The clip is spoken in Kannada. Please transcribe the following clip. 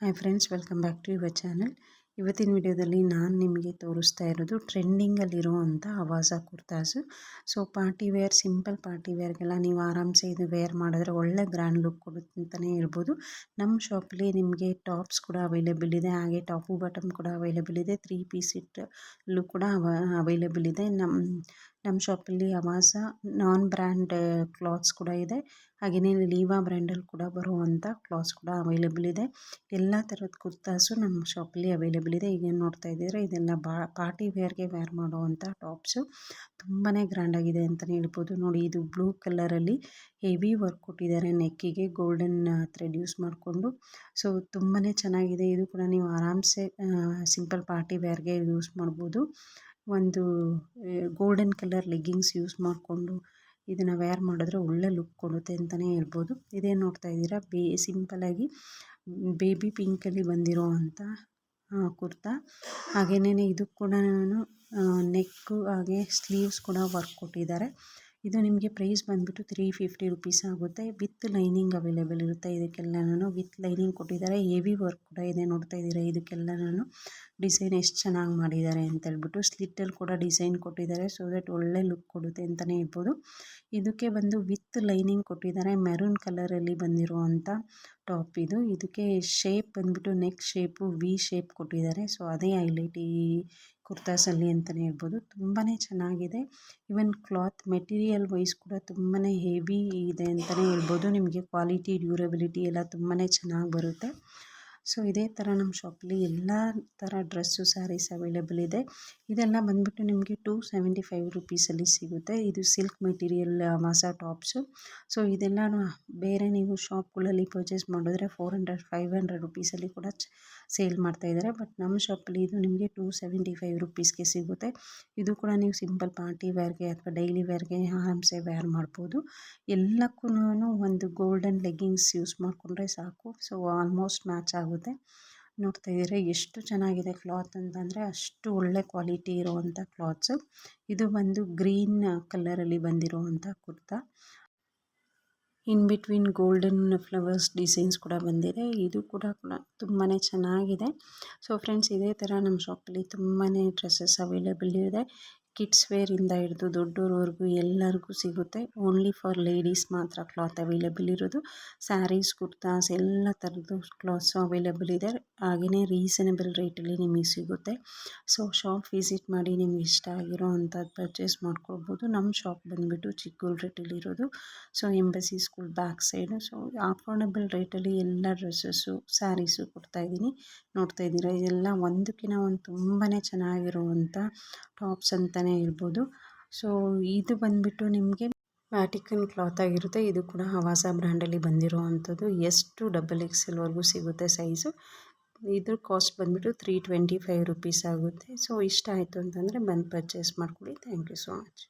Hi friends welcome back to your channel ಇವತ್ತಿನ ವಿಡಿಯೋದಲ್ಲಿ ನಾನು ನಿಮಗೆ ತೋರಿಸ್ತಾ ಇರೋದು ಟ್ರೆಂಡಿಂಗಲ್ಲಿರುವಂಥ Avaasa kurtas. So party wear simple party ವೇರ್ಗೆಲ್ಲ ನೀವು ಆರಾಮ್ಸೆ ಇದು ವೇರ್ ಮಾಡಿದ್ರೆ ಒಳ್ಳೆ ಗ್ರ್ಯಾಂಡ್ ಲುಕ್ ಕೊಡುತ್ತೆ ಅಂತಲೇ ಹೇಳ್ಬೋದು. ನಮ್ಮ ಶಾಪಲ್ಲಿ ನಿಮಗೆ ಟಾಪ್ಸ್ ಕೂಡ ಅವೈಲೇಬಲ್ ಇದೆ, ಹಾಗೆ ಟಾಪು ಬಾಟಮ್ ಕೂಡ ಅವೈಲೇಬಲ್ ಇದೆ ತ್ರೀ ಪೀಸ್ ಇಟ್ಟು ಕೂಡ ಅವ ಅವೈಲೇಬಲ್ ಇದೆ. ನಮ್ಮ ನಮ್ಮ ಶಾಪಲ್ಲಿ ಅವಾಸ ನಾನ್ ಬ್ರ್ಯಾಂಡ್ ಕ್ಲಾತ್ಸ್ ಕೂಡ ಇದೆ. ಹಾಗೆಯೇ ಲೀವಾ ಬ್ರ್ಯಾಂಡಲ್ಲಿ ಕೂಡ ಬರುವಂಥ ಕ್ಲಾತ್ಸ್ ಕೂಡ ಅವೈಲೇಬಲ್ ಇದೆ. ಎಲ್ಲ ಥರದ ಕುರ್ತಾಸು ನಮ್ಮ ಶಾಪಲ್ಲಿ ಅವೈಲೇಬಲ್ ಇದೆ. ಈಗ ನೋಡ್ತಾ ಇದ್ದೀರಾ, ಇದೆಲ್ಲ ಬಾ ಪಾರ್ಟಿ ವೇರ್ಗೆ ವೇರ್ ಮಾಡುವಂಥ ಟಾಪ್ಸು ತುಂಬಾ ಗ್ರ್ಯಾಂಡಾಗಿದೆ ಅಂತಲೇ ಹೇಳ್ಬೋದು. ನೋಡಿ, ಇದು ಬ್ಲೂ ಕಲರಲ್ಲಿ ಹೆವಿ ವರ್ಕ್ ಕೊಟ್ಟಿದ್ದಾರೆ ನೆಕ್ಕಿಗೆ ಗೋಲ್ಡನ್ ಥ್ರೆಡ್ ಯೂಸ್ ಮಾಡಿಕೊಂಡು. ಸೊ ತುಂಬಾ ಚೆನ್ನಾಗಿದೆ. ಇದು ಕೂಡ ನೀವು ಆರಾಮ್ಸೆ ಸಿಂಪಲ್ ಪಾರ್ಟಿ ವೇರ್ಗೆ ಯೂಸ್ ಮಾಡ್ಬೋದು. ಒಂದು ಗೋಲ್ಡನ್ ಕಲರ್ ಲೆಗ್ಗಿಂಗ್ಸ್ ಯೂಸ್ ಮಾಡಿಕೊಂಡು ಇದನ್ನು ವೇರ್ ಮಾಡಿದ್ರೆ ಒಳ್ಳೆ ಲುಕ್ ಕೊಡುತ್ತೆ ಅಂತಲೇ ಹೇಳ್ಬೋದು. ಇದೇ ನೋಡ್ತಾ ಇದ್ದೀರಾ? ಬೇ ಸಿಂಪಲ್ಲಾಗಿ ಬೇಬಿ ಪಿಂಕಲ್ಲಿ ಬಂದಿರೋ ಅಂಥ ಕುರ್ತಾ. ಹಾಗೆಯೇ ಇದು ಕೂಡ ನೆಕ್ಕು ಹಾಗೆ ಸ್ಲೀವ್ಸ್ ಕೂಡ ವರ್ಕ್ ಕೊಟ್ಟಿದ್ದಾರೆ. ಇದು ನಿಮಗೆ ಪ್ರೈಸ್ ಬಂದುಬಿಟ್ಟು ತ್ರೀ ಫಿಫ್ಟಿ ರುಪೀಸ್ ಆಗುತ್ತೆ. ವಿತ್ ಲೈನಿಂಗ್ ಅವೈಲೇಬಲ್ ಇರುತ್ತೆ. ಇದಕ್ಕೆಲ್ಲನೂ ವಿತ್ ಲೈನಿಂಗ್ ಕೊಟ್ಟಿದ್ದಾರೆ. ಹೆವಿ ವರ್ಕ್ ಕೂಡ ಇದೆ ನೋಡ್ತಾ ಇದ್ದೀರಾ? ಇದಕ್ಕೆಲ್ಲನೂ ಡಿಸೈನ್ ಎಷ್ಟು ಚೆನ್ನಾಗಿ ಮಾಡಿದ್ದಾರೆ ಅಂತ ಹೇಳ್ಬಿಟ್ಟು ಸ್ಲಿಟ್ಟಲ್ಲಿ ಕೂಡ ಡಿಸೈನ್ ಕೊಟ್ಟಿದ್ದಾರೆ. ಸೊ ದಟ್ ಒಳ್ಳೆ ಲುಕ್ ಕೊಡುತ್ತೆ ಅಂತಲೇ ಹೇಳ್ಬೋದು. ಇದಕ್ಕೆ ಬಂದು ವಿತ್ ಲೈನಿಂಗ್ ಕೊಟ್ಟಿದ್ದಾರೆ. ಮೆರೂನ್ ಕಲರಲ್ಲಿ ಬಂದಿರುವಂಥ ಟಾಪ್ ಇದು. ಇದಕ್ಕೆ ಶೇಪ್ ಬಂದುಬಿಟ್ಟು ನೆಕ್ ಶೇಪು ವಿ ಶೇಪ್ ಕೊಟ್ಟಿದ್ದಾರೆ. ಸೊ ಅದೇ ಹೈಲೈಟ್ ಈ ಕುರ್ತಾಸಲ್ಲಿ ಅಂತಲೇ ಹೇಳ್ಬೋದು. ತುಂಬಾ ಚೆನ್ನಾಗಿದೆ. ಇವನ್ ಕ್ಲಾತ್ ಮೆಟೀರಿಯಲ್ ವೈಸ್ ಕೂಡ ತುಂಬಾ ಹೆವಿ ಇದೆ ಅಂತಲೇ ಹೇಳ್ಬೋದು. ನಿಮಗೆ ಕ್ವಾಲಿಟಿ ಡ್ಯೂರಬಿಲಿಟಿ ಎಲ್ಲ ತುಂಬಾ ಚೆನ್ನಾಗಿ ಬರುತ್ತೆ. ಸೊ, ಇದೇ ಥರ ನಮ್ಮ ಶಾಪಲ್ಲಿ ಎಲ್ಲ ಥರ ಡ್ರೆಸ್ಸು, ಸ್ಯಾರೀಸ್ ಅವೈಲೇಬಲ್ ಇದೆ. ಇದೆಲ್ಲ ಬಂದುಬಿಟ್ಟು ನಿಮಗೆ ಟೂ ಸೆವೆಂಟಿ ಫೈವ್ ರುಪೀಸಲ್ಲಿ ಸಿಗುತ್ತೆ. ಇದು ಸಿಲ್ಕ್ ಮೆಟೀರಿಯಲ್ ಮಾಸ ಟಾಪ್ಸು. ಸೊ ಇದೆಲ್ಲ ಬೇರೆ ನೀವು ಶಾಪ್ಗಳಲ್ಲಿ ಪರ್ಚೇಸ್ ಮಾಡಿದ್ರೆ ಫೋರ್ ಹಂಡ್ರೆಡ್, ಫೈವ್ ಹಂಡ್ರೆಡ್ ರುಪೀಸಲ್ಲಿ ಕೂಡ ಸೇಲ್ ಮಾಡ್ತಾ ಇದ್ದಾರೆ. ಬಟ್ ನಮ್ಮ ಶಾಪಲ್ಲಿ ಇದು ನಿಮಗೆ ಟೂ ಸೆವೆಂಟಿ ಫೈವ್ ರುಪೀಸ್ಗೆ ಸಿಗುತ್ತೆ. ಇದು ಕೂಡ ನೀವು ಸಿಂಪಲ್ ಪಾರ್ಟಿ ವೇರ್ಗೆ ಅಥವಾ ಡೈಲಿ ವೇರ್ಗೆ ಆರಾಮ್ಸೆ ವೇರ್ ಮಾಡ್ಬೋದು. ಎಲ್ಲಕ್ಕೂ ಒಂದು ಗೋಲ್ಡನ್ ಲೆಗ್ಗಿಂಗ್ಸ್ ಯೂಸ್ ಮಾಡಿಕೊಂಡ್ರೆ ಸಾಕು. ಸೊ, ಆಲ್ಮೋಸ್ಟ್ ಮ್ಯಾಚ್ ಆಗುತ್ತೆ. ನೋಡ್ತಾ ಇದ್ದೀರಾ, ಎಷ್ಟು ಚೆನ್ನಾಗಿದೆ ಕ್ಲಾತ್ ಅಂತಂದರೆ ಅಷ್ಟು ಒಳ್ಳೆ ಕ್ವಾಲಿಟಿ ಇರುವಂಥ ಕ್ಲಾತ್ಸು. ಇದು ಬಂದು ಗ್ರೀನ್ ಕಲರಲ್ಲಿ ಬಂದಿರುವಂಥ kurta. In between golden flowers designs ಕೂಡ ಬಂದಿದೆ. ಇದು ಕೂಡ ಕೂಡ ತುಂಬಾ ಚೆನ್ನಾಗಿದೆ. ಸೊ, ಫ್ರೆಂಡ್ಸ್, ಇದೇ ಥರ ನಮ್ಮ ಶಾಪಲ್ಲಿ ತುಂಬಾ ಡ್ರೆಸ್ಸಸ್ ಅವೈಲೇಬಲ್ ಇದೆ. ಕಿಡ್ಸ್ ವೇರಿಂದ ಹಿಡಿದು ದೊಡ್ಡವರವರೆಗೂ ಎಲ್ಲರಿಗೂ ಸಿಗುತ್ತೆ. ಓನ್ಲಿ ಫಾರ್ ಲೇಡೀಸ್ ಮಾತ್ರ ಕ್ಲಾತ್ ಅವೈಲೇಬಲ್ ಇರೋದು. ಸ್ಯಾರೀಸ್, ಕುರ್ತಾಸ್ ಎಲ್ಲ ಥರದ್ದು ಕ್ಲಾತ್ಸು ಅವೈಲೇಬಲ್ ಇದೆ. ಹಾಗೆಯೇ ರೀಸನಬಲ್ ರೇಟಲ್ಲಿ ನಿಮಗೆ ಸಿಗುತ್ತೆ. ಸೊ ಶಾಪ್ ವಿಸಿಟ್ ಮಾಡಿ ನಿಮ್ಗೆ ಇಷ್ಟ ಆಗಿರೋ ಅಂಥದ್ದು ಪರ್ಚೇಸ್ ಮಾಡ್ಕೊಳ್ಬೋದು. ನಮ್ಮ ಶಾಪ್ ಬಂದುಬಿಟ್ಟು ಇರೋದು. So embassy school back side so affordable ರೇಟಲ್ಲಿ ಎಲ್ಲ ಡ್ರೆಸ್ಸಸ್ಸು ಸ್ಯಾರೀಸು ಕೊಡ್ತಾಯಿದ್ದೀನಿ ನೋಡ್ತಾ ಇದ್ದೀರಾ? ಇದೆಲ್ಲ ಒಂದಕ್ಕಿಂತ ಒಂದು ತುಂಬಾ ಚೆನ್ನಾಗಿರುವಂಥ ಟಾಪ್ಸ್ ಅಂತಲೇ ಹೇಳ್ಬೋದು. ಸೊ ಇದು ಬಂದುಬಿಟ್ಟು ನಿಮಗೆ ವ್ಯಾಟಿಕನ್ ಕ್ಲಾತ್ ಆಗಿರುತ್ತೆ. ಇದು ಕೂಡ ಹವಾಸ ಬ್ರ್ಯಾಂಡಲ್ಲಿ ಬಂದಿರೋ ಅಂಥದ್ದು ಎಷ್ಟು ಡಬಲ್ ಎಕ್ಸೆಲ್ವರೆಗೂ ಸಿಗುತ್ತೆ ಸೈಜು ಇದ್ರ ಕಾಸ್ಟ್ ಬಂದುಬಿಟ್ಟು ತ್ರೀ ಟ್ವೆಂಟಿ ಫೈವ್ ರುಪೀಸ್ ಆಗುತ್ತೆ. ಸೊ ಇಷ್ಟ ಆಯಿತು ಅಂತಂದರೆ ಬಂದು ಪರ್ಚೇಸ್ ಮಾಡ್ಕೊಳ್ಳಿ. Thank you so much